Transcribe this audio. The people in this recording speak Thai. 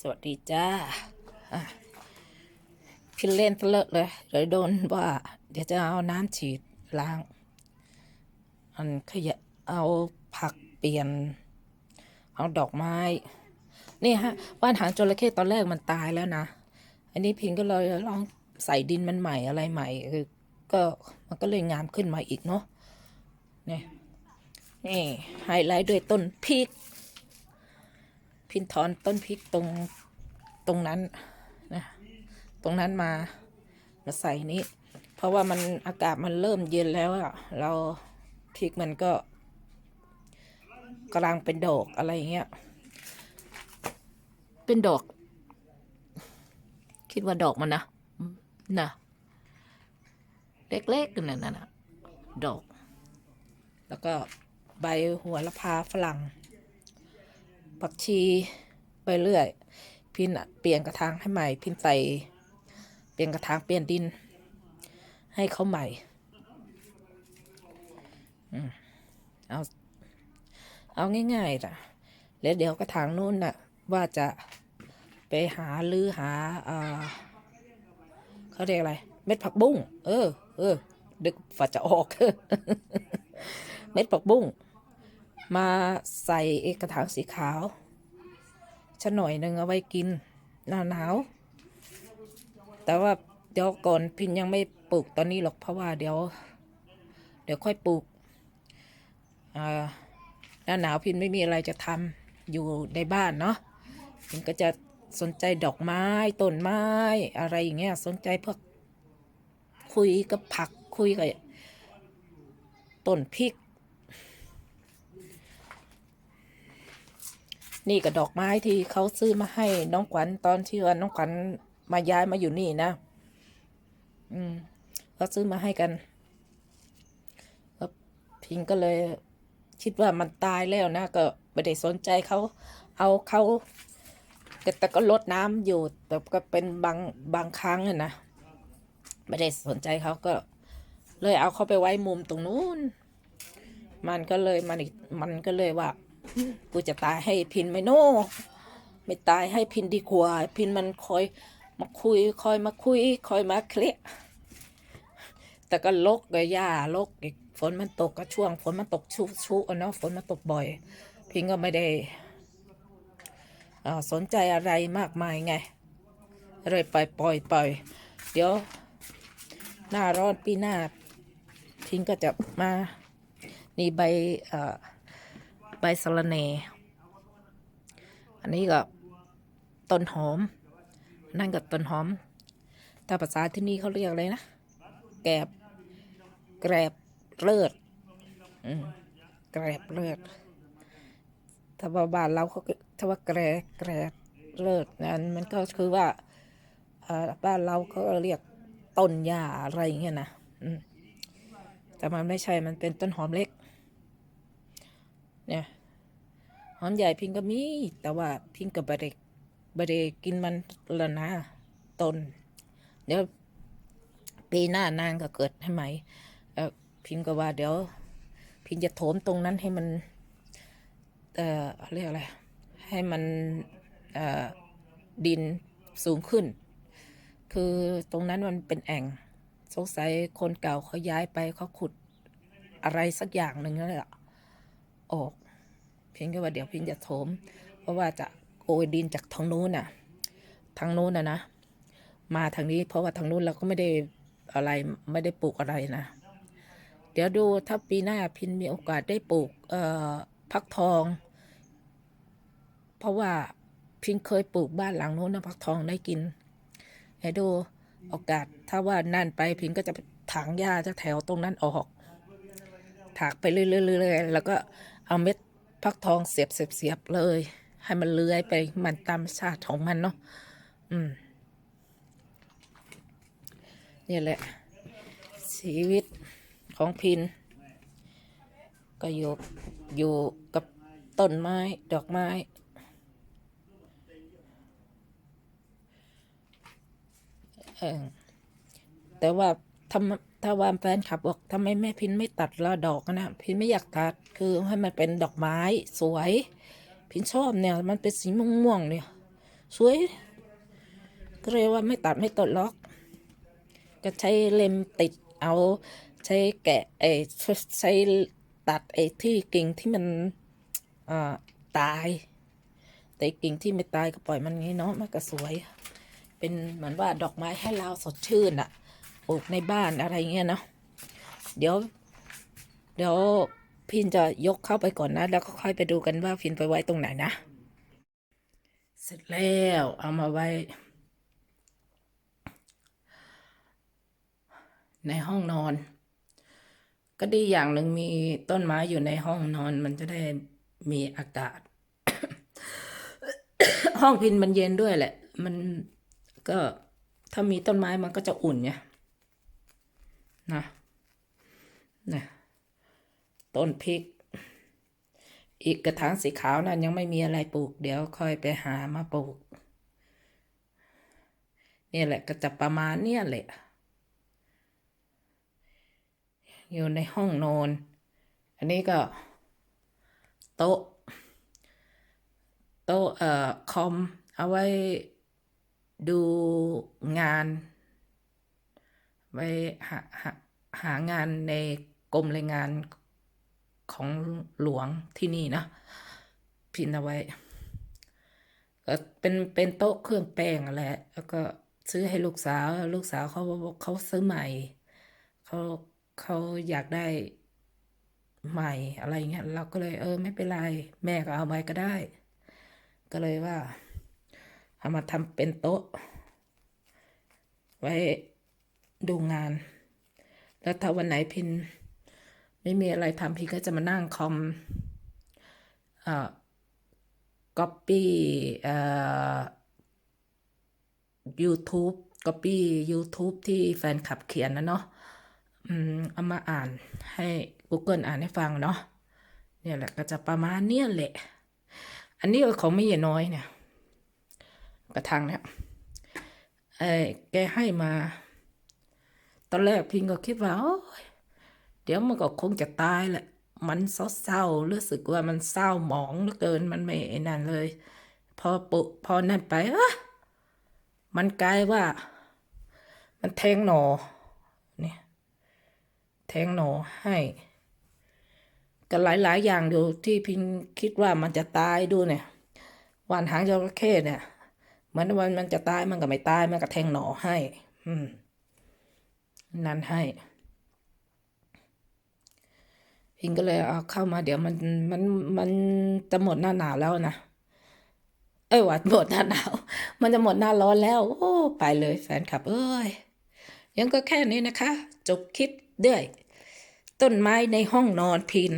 สวัสดีจ้าพี่เล่นเลอะเลยเดี๋ยวโดนว่า เดี๋ยวจะเอาน้ำฉีดล้าง อันขยะเอาผักเปลี่ยน เอาดอกไม้ นี่ฮะว่านหางจระเข้ตอนแรกมันตายแล้วนะ อันนี้พิงก็เลยลองใส่ดินมันใหม่อะไรใหม่คือก็มันก็เลยงามขึ้นมาอีกเนาะนี่นี่ไฮไลท์ด้วยต้นพริก พินถอนต้นพริกตรงตรงนั้นนะตรงนั้นมามาใส่นี้ เพราะว่ามันอากาศมันเริ่มเย็นแล้วอะเราพริกมันก็กำลังเป็นดอกอะไรเงี้ย เป็นดอก คิดว่าดอกมันนะนะเล็กๆนั่นน่ะนะดอก แล้วก็ใบหัวละพาฝรั่ง ผักชีไปเรื่อย พินเปลี่ยนกระถางให้ใหม่ พินใส่ เปลี่ยนกระถางเปลี่ยนดิน ให้เขาใหม่เอาเอาง่ายๆนะแล้วเดี๋ยวกระถางนู้นน่ะ ว่าจะไปหาลือหาเอ่อเขาเรียกอะไร เม็ดผักบุ้ง เออ เออ ดึกฝาจะออก เม็ดผักบุ้ง มาใส่เอกระถางสีขาวชะหน่อยหนึ่งเอาไว้กินหน้าหนาว แต่ว่าเดี๋ยวก่อนพินยังไม่ปลูกตอนนี้หรอกเพราะว่าเดี๋ยว เดี๋ยวค่อยปลูกอ่าหน้าหนาวพินไม่มีอะไรจะทำอยู่ในบ้านเนาะพินก็จะสนใจดอกไม้ต้นไม้อะไรอย่างเงี้ยสนใจพวกคุยกับผักคุยกับต้นพริก นี่กับดอกไม้ที่เขาซื้อมาให้น้องขวัญตอนที่ว่าน้องขวัญมาย้ายมาอยู่นี่นะ อืมเขาซื้อมาให้กันแล้วพิงก็เลย คิดว่ามันตายแล้วนะก็ไม่ได้สนใจเขาเอาเขาแต่ก็ลดน้ำอยู่ แต่ก็เป็นบางบางครั้งอะนะไม่ได้สนใจเขาก็ เลยเอาเขาไปไว้มุมตรงนู้น มันก็เลยมันอีกมันก็เลยว่า กูจะตายให้พินไหมโน่ไม่ตายให้พินดีกว่า พินมันคอยมาคุยคอยมาคุยคอยมาเคลียแต่ก็ลกกับหญ้าลกอีกฝนมันตกก็ช่วง ฝนมันตกชุชุอะเนาะฝนมันตกบ่อย พินก็ไม่ได้สนใจอะไรมากมายไงเลยปล่อยปล่อยปล่อยเดี๋ยว หน้าร้อนปีหน้าพิงก็จะมานี่ใบเอ่อ ใบสะระแหน่ อันนี้ก็ต้นหอม นั่นก็ต้นหอม แต่ภาษาที่นี่เขาเรียกอะไรนะ แกบ แกรบเลือดอแกรบเลือดถ้าว่าบ้านเราเขาถ้าว่าแกรแกรบเลือดนั้นมันก็คือว่าบ้านเราเขาเรียกต้นหญ้าอะไรอย่างเงี้ยนะแต่มันไม่ใช่มันเป็นต้นหอมเล็ก เนี่ยหอมใหญ่พิงก็มี แต่ว่าพิงกับบะเด็กบะเด็กกินมันละนะตน เดี๋ยวปีหน้านางก็เกิดให้ไหมเออพิงก็ว่าเดี๋ยว พิงจะโถมตรงนั้นให้มัน เอ่อเรียกอะไร ให้มันเอ่อดินสูงขึ้น คือตรงนั้นมันเป็นแอ่ง สงสัยคนเก่าเขาย้ายไปเขาขุดอะไรสักอย่างหนึ่งนั่นแหละ ออก เพียงแค่ว่าเดี๋ยวเพียงจะโถม เพราะว่าจะโกยดินจากทางนู้นน่ะ ทางนู้นน่ะนะ มาทางนี้ เพราะว่าทางนู้นเราก็ไม่ได้อะไรไม่ได้ปลูกอะไรนะ เดี๋ยวดูถ้าปีหน้าพินมีโอกาสได้ปลูกเอ่อพักทอง เพราะว่าพินเคยปลูกบ้านหลังนู้นนะพักทองได้กินให้ดูโอกาสถ้าว่านั่นไปพินก็จะถางหญ้าจากแถวตรงนั้นออก ถากไปเรื่อยๆแล้วก็ เอาเม็ดพักทองเสียบเสียบเสียบเลย ให้มันเลื้อยไปมันตามชาติของมันเนาะอืมนี่แหละ ชีวิตของพิน ก็อยู่อยู่กับต้นไม้ดอกไม้เออแต่ว่า ทำถ้าว่าแฟนคลับบอกทำไมแม่พินไม่ตัดละดอกนะพินไม่อยากตัดคือให้มันเป็นดอกไม้สวย พินชอบเนี่ย มันเป็นสีม่วงๆเนี่ย สวย ก็เลยว่าไม่ตัดไม่ตัดล็อก ก็ใช้เล็มติดเอา ใช้แกะไอ้ใช้ตัดไอ้ที่กิ่งที่มันอ่าตาย แต่กิ่งที่ไม่ตายก็ปล่อยมันงี้เนาะมันก็สวย เป็นเหมือนว่าดอกไม้ให้เราสดชื่นอะ ปลูกในบ้านอะไรเงี้ยเนาะเดี๋ยว เดี๋ยวพินจะยกเข้าไปก่อนนะ แล้วก็ค่อยไปดูกันว่าพินไปไว้ตรงไหนนะ เสร็จแล้วเอามาไว้ ในห้องนอน ก็ดีอย่างหนึ่งมีต้นไม้อยู่ในห้องนอนมันจะได้มีอากาศ ห้องพินมันเย็นด้วยแหละ มันก็ถ้ามีต้นไม้มันก็จะอุ่นไง นะนะต้นพริก อีกกระถางสีขาวนั่นยังไม่มีอะไรปลูก เดี๋ยวค่อยไปหามาปลูกเนี่ยแหละก็จะประมาณเนี่ยแหละ อยู่ในห้องนอน อันนี้ก็ โต๊ะ โต๊ะเอ่อคอมเอาไว้ดูงาน ไว้หาหาหางานในกรมแรงงานของหลวงที่นี่นะพินเอาไว้ก็เป็นเป็นโต๊ะเครื่องแป้งแหละแล้วก็ซื้อให้ลูกสาวลูกสาวเขาบอกเขาซื้อใหม่เขาเขาอยากได้ใหม่อะไรเงี้ยเราก็เลยเออ ไม่เป็นไร แม่ก็เอาไว้ก็ได้ ก็เลยว่าเอามาทำเป็นโต๊ะ ไว้ ดูงาน แล้วถ้าวันไหนพิน ไม่มีอะไรทำพินก็จะมานั่งคอมเอ่อก๊อปปี้เอ่อ YouTube ก๊อปปี้ YouTube ที่แฟนคลับเขียนนะเนาะอืมเอามาอ่านให้ Google อ่านให้ฟังเนาะเนี่ยแหละก็จะประมาณเนี้ยแหละ อันนี้ก็ของไม่ใหญ่น้อยเนี่ย กระถางเนี่ยเออแกให้มา ตอนแรกพิงก็คิดว่าเดี๋ยวมันก็คงจะตายแหละ มันเศร้าๆรู้สึกว่ามันเศร้าหมองเหลือเกินมันไม่นั่นเลย พอปุพอนั่นไปอะมันกลายว่า มันแทงหนอเนี่ยแทงหนอให้ก็หลาย ๆ อย่างอยู่ที่พิงคิดว่ามันจะตายดูเนี่ยวานหางจระเข้เนี่ยเหมือนวันมันจะตายมันก็ไม่ตายมันก็แทงหนอให้ อืม นั้นให้ พิงก็เลยเอาเข้ามาเดี๋ยวมันมันมันจะหมดหน้าหนาวแล้วนะ เอ้ยวัดหมดหน้าหนาว มันจะหมดหน้าร้อนแล้ว โอ้ ไปเลยแฟนคลับ เอ้ย ยังก็แค่นี้นะคะ จบคลิปด้วย ต้นไม้ในห้องนอนพิน